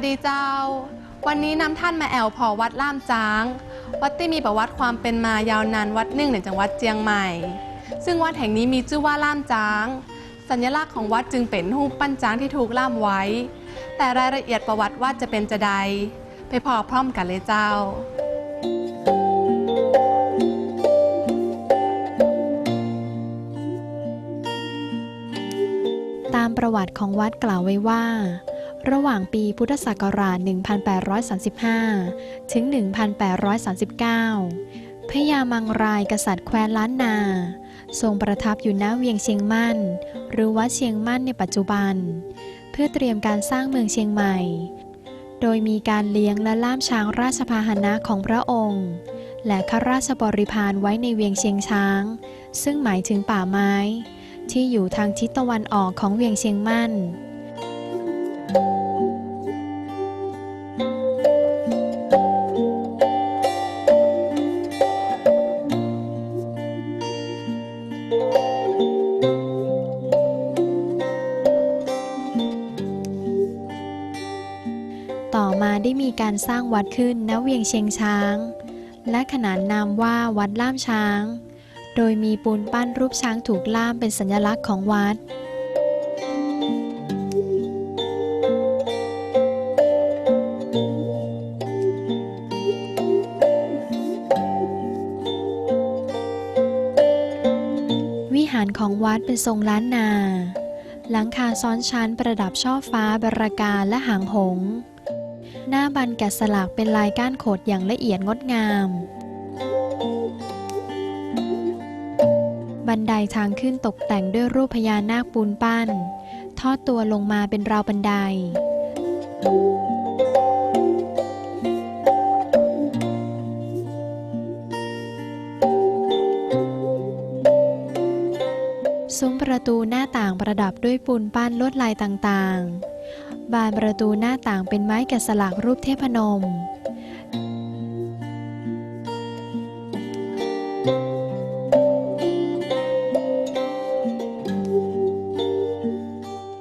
วัสดีเจ้า วันนี้นำท่านมาแอวพอวัดล่ามจ้าง วัดที่มีประวัติความเป็นมายาวนานวัดหนึ่งในจังหวัดเจียงใหม่ ซึ่งวัดแห่งนี้มีชื่อว่าล่ามจ้าง สัญลักษณ์ของวัดจึงเป็นรูปปั้นจ้างที่ถูกล่ามไว้ แต่รายละเอียดประวัติวัดจะเป็นจะใด ไปพอพร้อมกันเลยเจ้าตามประวัติของวัดกล่าวไว้ว่า ระหว่างปีพุทธศักราช 1835 ถึง 1839 พญามังรายกษัตริย์แคว้นล้านนา ทรงประทับอยู่ณเวียงเชียงมั่น หรือวัดเชียงมั่นในปัจจุบัน เพื่อเตรียมการสร้างเมืองเชียงใหม่ โดยมีการเลี้ยงและล่ามช้างราชพาหนะของพระองค์ และข้าราชบริพารไว้ในเวียงเชียงช้าง ซึ่งหมายถึงป่าไม้ ที่อยู่ทางทิศตะวันออกของเวียงเชียงมั่น ต่อมาได้มีการสร้างวัดขึ้นณเวียงเชียงช้าง และขนานนามว่าวัดล่ามช้าง โดยมีปูนปั้นรูปช้างถูกล่ามเป็นสัญลักษณ์ของวัด วัดเป็นทรงล้านนา หลังคาซ้อนชั้นประดับช่อฟ้าบรากาและหางหง หน้าบันแกะสลักเป็นลายก้านโขดอย่างละเอียดงดงาม บันไดทางขึ้นตกแต่งด้วยรูปพญานาคปูนปั้น ทอดตัวลงมาเป็นราวบันได ซุ้มประตูหน้าต่างประดับด้วยปูนปั้นลวดลายต่างๆ บานประตูหน้าต่างเป็นไม้แกะสลักรูปเทพนม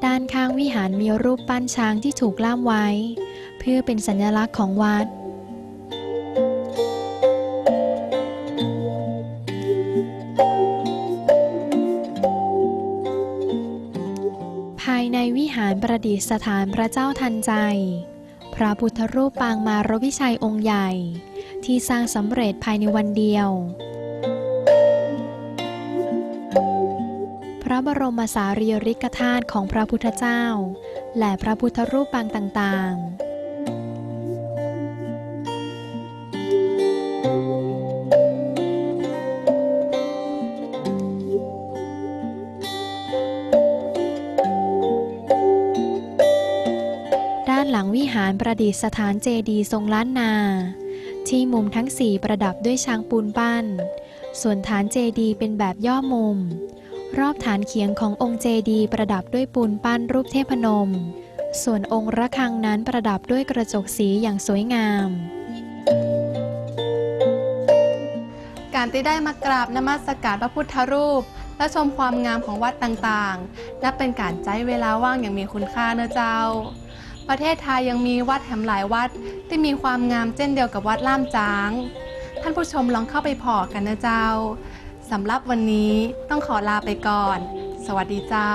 ด้านข้างวิหารมีรูปปั้นช้างที่ถูกล่ามไว้ เพื่อเป็นสัญลักษณ์ของวัด ประดิษฐานพระเจ้าทันใจ พระพุทธรูปปางมารวิชัยองค์ใหญ่ ที่สร้างสำเร็จภายในวันเดียว พระบรมสารีริกธาตุของพระพุทธเจ้า และพระพุทธรูปปางต่างๆ หารประดิษฐานเจดีย์ทรงล้านนา ที่มุมทั้งสี่ประดับด้วยช้างปูนปั้น ส่วนฐานเจดีย์เป็นแบบย่อมุม รอบฐานเขียงขององค์เจดีย์ประดับด้วยปูนปั้นรูปเทพนม ส่วนองค์ระฆังนั้นประดับด้วยกระจกสีอย่างสวยงาม การที่ได้มากราบนมัสการพระพุทธรูป และชมความงามของวัดต่างๆ นับเป็นการใช้เวลาว่างอย่างมีคุณค่าเนอะเจ้า ประเทศไทยยังมีวัดแถมหลายวัดที่มีความงามเช่นเดียวกับวัดล่ามจ้าง ท่านผู้ชมลองเข้าไปพอกันนะเจ้าสำหรับวันนี้ต้องขอลาไปก่อน สวัสดีเจ้า